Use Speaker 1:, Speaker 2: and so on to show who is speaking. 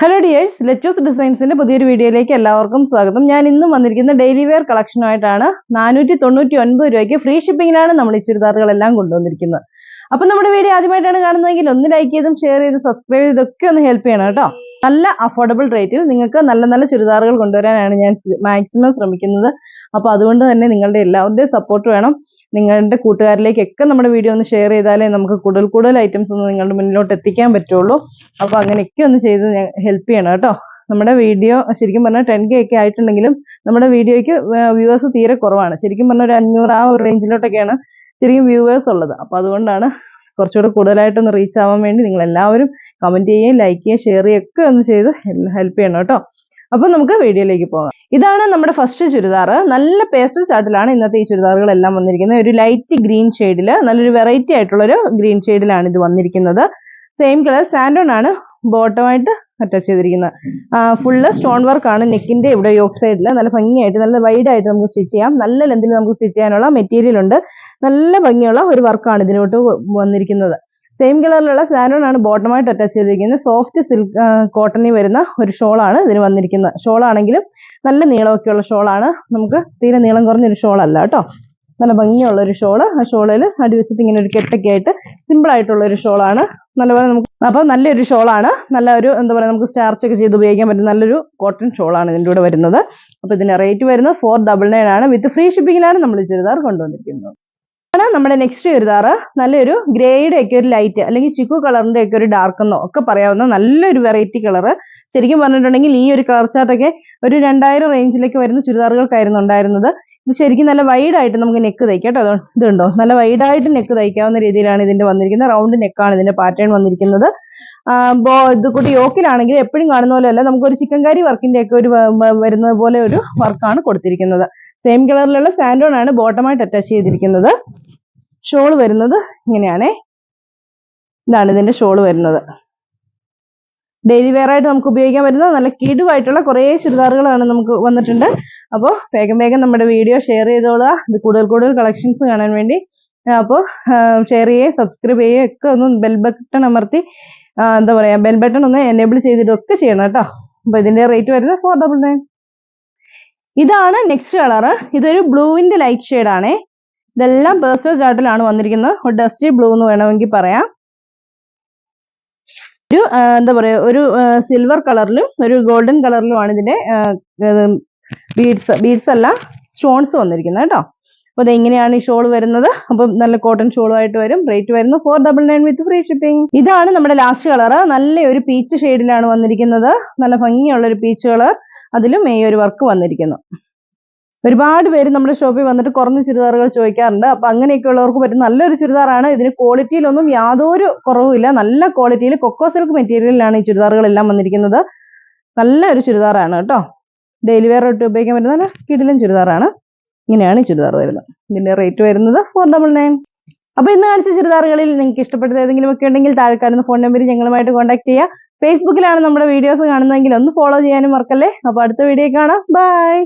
Speaker 1: Hello dears ലെറ്റോസ് ഡിസൈൻസിന്റെ പുതിയൊരു വീഡിയോയിലേക്ക് എല്ലാവർക്കും സ്വാഗതം. ഞാൻ ഇന്ന് വന്നിരിക്കുന്ന ഡെയിലി വെയർ കളക്ഷനുമായിട്ടാണ് നാനൂറ്റി തൊണ്ണൂറ്റി ഒൻപത് രൂപയ്ക്ക് ഫ്രീ ഷിപ്പിംഗിലാണ് നമ്മൾ ഈ ചുരിദാറുകളെല്ലാം കൊണ്ടുവന്നിരിക്കുന്നത്. അപ്പൊ നമ്മുടെ വീഡിയോ ആദ്യമായിട്ടാണ് കാണുന്നതെങ്കിൽ ഒന്ന് ലൈക്ക് ചെയ്തും ഷെയർ ചെയ്തും സബ്സ്ക്രൈബ് ചെയ്തൊക്കെ ഒന്ന് ഹെൽപ്പ് ചെയ്യണം കേട്ടോ. നല്ല അഫോർഡബിൾ റേറ്റിൽ നിങ്ങൾക്ക് നല്ല നല്ല ചുരിദാറുകൾ കൊണ്ടുവരാനാണ് ഞാൻ മാക്സിമം ശ്രമിക്കുന്നത്. അപ്പോൾ അതുകൊണ്ട് തന്നെ നിങ്ങളുടെ എല്ലാവരുടെയും സപ്പോർട്ട് വേണം. നിങ്ങളുടെ കൂട്ടുകാരിലേക്കൊക്കെ നമ്മുടെ വീഡിയോ ഒന്ന് ഷെയർ ചെയ്താലേ നമുക്ക് കൂടുതൽ കൂടുതൽ ഐറ്റംസ് ഒന്ന് നിങ്ങളുടെ മുന്നിലോട്ട് എത്തിക്കാൻ പറ്റുള്ളൂ. അപ്പോൾ അങ്ങനെയൊക്കെ ഒന്ന് ചെയ്ത് ഹെൽപ്പ് ചെയ്യണം കേട്ടോ. നമ്മുടെ വീഡിയോ ശരിക്കും പറഞ്ഞാൽ ടെൻ കെ ഒക്കെ ആയിട്ടുണ്ടെങ്കിലും നമ്മുടെ വീഡിയോയ്ക്ക് വ്യൂവേഴ്സ് തീരെ കുറവാണ്. ശരിക്കും പറഞ്ഞാൽ ഒരു അഞ്ഞൂറ് ആ ഒരു റേഞ്ചിലോട്ടൊക്കെയാണ് ശരിക്കും വ്യൂവേഴ്സ് ഉള്ളത്. അപ്പോൾ അതുകൊണ്ടാണ് കുറച്ചുകൂടെ കൂടുതലായിട്ടൊന്ന് റീച്ച് ആവാൻ വേണ്ടി നിങ്ങൾ എല്ലാവരും കമന്റ് ചെയ്യുകയും ലൈക്ക് ചെയ്യുകയും ഷെയർ ചെയ്യുകയും ഒക്കെ ഒന്ന് ചെയ്ത് ഹെൽപ്പ് ചെയ്യണം കേട്ടോ. അപ്പൊ നമുക്ക് വീഡിയോയിലേക്ക് പോകാം. ഇതാണ് നമ്മുടെ ഫസ്റ്റ് ചുരിദാർ. നല്ല പേസ്റ്റൽ ചാർട്ടിലാണ് ഇന്നത്തെ ഈ ചുരിദാറുകളെല്ലാം വന്നിരിക്കുന്നത്. ഒരു ലൈറ്റ് ഗ്രീൻ ഷെയ്ഡിൽ നല്ലൊരു വെറൈറ്റി ആയിട്ടുള്ളൊരു ഗ്രീൻ ഷെയ്ഡിലാണ് ഇത് വന്നിരിക്കുന്നത്. സെയിം കളർ സാൻഡോൺ ആണ്. ബോട്ടമായിട്ട് അറ്റാച്ച് ചെയ്തിരിക്കുന്നത് ഫുള്ള് സ്റ്റോൺ വർക്കാണ് നെക്കിന്റെ ഇവിടെ യോക്ക് സൈഡിൽ നല്ല ഭംഗിയായിട്ട് നല്ല വൈഡ് ആയിട്ട് നമുക്ക് സ്റ്റിച്ച് ചെയ്യാം. നല്ല ലെന്തിൽ നമുക്ക് സ്റ്റിച്ച് ചെയ്യാനുള്ള മെറ്റീരിയൽ ഉണ്ട്. നല്ല ഭംഗിയുള്ള ഒരു വർക്കാണ് ഇതിലോട്ട് വന്നിരിക്കുന്നത്. സെയിം കളറിലുള്ള സാനോൺ ആണ് ബോട്ടമായിട്ട് അറ്റാച്ച് ചെയ്തിരിക്കുന്നത്. സോഫ്റ്റ് സിൽക്ക് കോട്ടണിൽ വരുന്ന ഒരു ഷോളാണ് ഇതിന് വന്നിരിക്കുന്നത്. ഷോളാണെങ്കിലും നല്ല നീളമൊക്കെയുള്ള ഷോളാണ് നമുക്ക് തീരെ നീളം കുറഞ്ഞൊരു ഷോളല്ല കേട്ടോ. നല്ല ഭംഗിയുള്ള ഒരു ഷോൾ. ആ ഷോളിൽ അടിവശത്ത് ഇങ്ങനെ ഒരു കെട്ടൊക്കെ ആയിട്ട് സിമ്പിൾ ആയിട്ടുള്ള ഒരു ഷോളാണ്. നല്ലപോലെ നമുക്ക് അപ്പോൾ നല്ലൊരു ഷോളാണ്. നല്ല ഒരു എന്താ പറയുക നമുക്ക് സ്റ്റാർച്ച് ഒക്കെ ചെയ്ത് ഉപയോഗിക്കാൻ പറ്റുന്ന നല്ലൊരു കോട്ടൺ ഷോളാണ് ഇതിന്റെ കൂടെ വരുന്നത്. അപ്പോൾ ഇതിന്റെ റേറ്റ് വരുന്നത് ഫോർ ഡബിൾ നയൻ ആണ്. വിത്ത് ഫ്രീ ഷിപ്പിങ്ങിലാണ് നമ്മൾ ചുരിദാർ കൊണ്ടുവന്നിരിക്കുന്നത്. ആണ് നമ്മുടെ നെക്സ്റ്റ് ചുരിദാർ. നല്ലൊരു ഗ്രേയുടെ ഒക്കെ ഒരു ലൈറ്റ് അല്ലെങ്കിൽ ചിക്കു കളറിന്റെ ഒക്കെ ഒരു ഡാർക്ക് എന്നോ ഒക്കെ പറയാവുന്ന നല്ലൊരു വെറൈറ്റി കളറ് ശരിക്കും പറഞ്ഞിട്ടുണ്ടെങ്കിൽ ഈ ഒരു കളർ ചാർട്ടൊക്കെ ഒരു രണ്ടായിരം റേഞ്ചിലേക്ക് വരുന്ന ചുരിദാറുകൾക്കായിരുന്നു ഉണ്ടായിരുന്നത്. ഇത് ശരിക്കും നല്ല വൈഡ് ആയിട്ട് നമുക്ക് നെക്ക് തയ്ക്കാം കേട്ടോ. ഇതുണ്ടോ? നല്ല വൈഡ് ആയിട്ട് നെക്ക് തയ്ക്കാവുന്ന രീതിയിലാണ് ഇതിന്റെ വന്നിരിക്കുന്നത്. റൗണ്ട് നെക്കാണ് ഇതിന്റെ പാറ്റേൺ വന്നിരിക്കുന്നത്. ഇത് കൂട്ടി യോക്കിലാണെങ്കിൽ എപ്പോഴും കാണുന്ന പോലെ അല്ല നമുക്കൊരു ചിക്കൻ കറി വർക്കിന്റെ ഒക്കെ ഒരു വരുന്നത് പോലെ ഒരു വർക്കാണ് കൊടുത്തിരിക്കുന്നത്. സെയിം കളറിലുള്ള സാൻഡോൺ ആണ് ബോട്ടമായിട്ട് അറ്റാച്ച് ചെയ്തിരിക്കുന്നത്. ഷോൾ വരുന്നത് ഇങ്ങനെയാണേ. ഇതാണ് ഇതിന്റെ ഷോൾ വരുന്നത്. ഡെയിലി വെയർ ആയിട്ട് നമുക്ക് ഉപയോഗിക്കാൻ പറ്റുന്ന നല്ല കിടുവായിട്ടുള്ള കുറേ ചുരിദാറുകളാണ് നമുക്ക് വന്നിട്ടുണ്ട്. അപ്പോൾ വേഗം വേഗം നമ്മുടെ വീഡിയോ ഷെയർ ചെയ്തോളുക. ഇത് കൂടുതൽ കൂടുതൽ കളക്ഷൻസ് കാണാൻ വേണ്ടി. അപ്പോൾ ഷെയർ ചെയ്യുകയും സബ്സ്ക്രൈബ് ചെയ്യുകയും ഒക്കെ ഒന്ന് ബെൽ ബട്ടൺ അമർത്തി എന്താ പറയുക ബെൽ ബട്ടൺ ഒന്ന് എനേബിൾ ചെയ്തിട്ട് ഒക്കെ ചെയ്യണം കേട്ടോ. അപ്പോൾ ഇതിന്റെ റേറ്റ് വരുന്നത് ഫോർ ഡബിൾ നയൻ ഇതാണ് നെക്സ്റ്റ് കളർ ഇതൊരു ബ്ലൂവിന്റെ ലൈറ്റ് ഷെയ്ഡാണേ ഇതെല്ലാം പേഴ്സണൽ ചാർട്ടിലാണ് വന്നിരിക്കുന്നത്. ഡസ്റ്റി ബ്ലൂ എന്ന് വേണമെങ്കിൽ പറയാം. ഒരു എന്താ പറയുക ഒരു സിൽവർ കളറിലും ഒരു ഗോൾഡൻ കളറിലുമാണ് ഇതിന്റെ ബീഡ്സ് ബീഡ്സ് അല്ല സ്റ്റോൺസ് വന്നിരിക്കുന്നത് കേട്ടോ. അപ്പോൾ ഇതെങ്ങനെയാണ് ഈ ഷോൾ വരുന്നത്? അപ്പം നല്ല കോട്ടൺ ഷോളുമായിട്ട് വരും. റേറ്റ് വരുന്നത് four double nine with free shipping ഇതാണ് നമ്മുടെ ലാസ്റ്റ് കളർ നല്ല ഒരു പീച്ച് ഷെയ്ഡിലാണ് വന്നിരിക്കുന്നത്. നല്ല ഭംഗിയുള്ള ഒരു പീച്ച് കളർ അതിലും ഈ ഒരു വർക്ക് വന്നിരിക്കുന്നു. ഒരുപാട് പേര് നമ്മുടെ ഷോപ്പിൽ വന്നിട്ട് കുറഞ്ഞ ചുരിദാറുകൾ ചോദിക്കാറുണ്ട്. അപ്പൊ അങ്ങനെയൊക്കെ ഉള്ളവർക്ക് പറ്റും നല്ലൊരു ചുരിദാറാണ്. ഇതിന് ക്വാളിറ്റിയിലൊന്നും യാതൊരു കുറവുമില്ല. നല്ല ക്വാളിറ്റിയിൽ കൊക്കോ സിൽക്ക് മെറ്റീരിയലിലാണ് ഈ ചുരിദാറുകളെല്ലാം വന്നിരിക്കുന്നത്. നല്ല ഒരു ചുരിദാറാണ് കേട്ടോ. ഡെയിലി വെയർ ഇട്ട് ഉപയോഗിക്കാൻ പറ്റുന്ന നല്ല കിടിലൻ ചുരിദാറാണ്. ഇങ്ങനെയാണ് ഈ ചുരിദാർ വരുന്നത്. ഇതിന്റെ റേറ്റ് വരുന്നത് ഫോർ ഡബിൾ നയൻ അപ്പൊ ഇന്ന് കാണിച്ച ചുരിദാറുകളിൽ നിങ്ങൾക്ക് ഇഷ്ടപ്പെട്ടത് ഏതെങ്കിലും ഒക്കെ ഉണ്ടെങ്കിൽ താഴെ കാണുന്ന ഫോൺ നമ്പർ ഞങ്ങളുമായിട്ട് കോൺടാക്ട് ചെയ്യുക. ഫേസ്ബുക്കിലാണ് നമ്മുടെ വീഡിയോസ് കാണുന്നതെങ്കിൽ ഒന്ന് ഫോളോ ചെയ്യാനും മറക്കല്ലേ? അപ്പൊ അടുത്ത വീഡിയോ കാണാം. ബൈ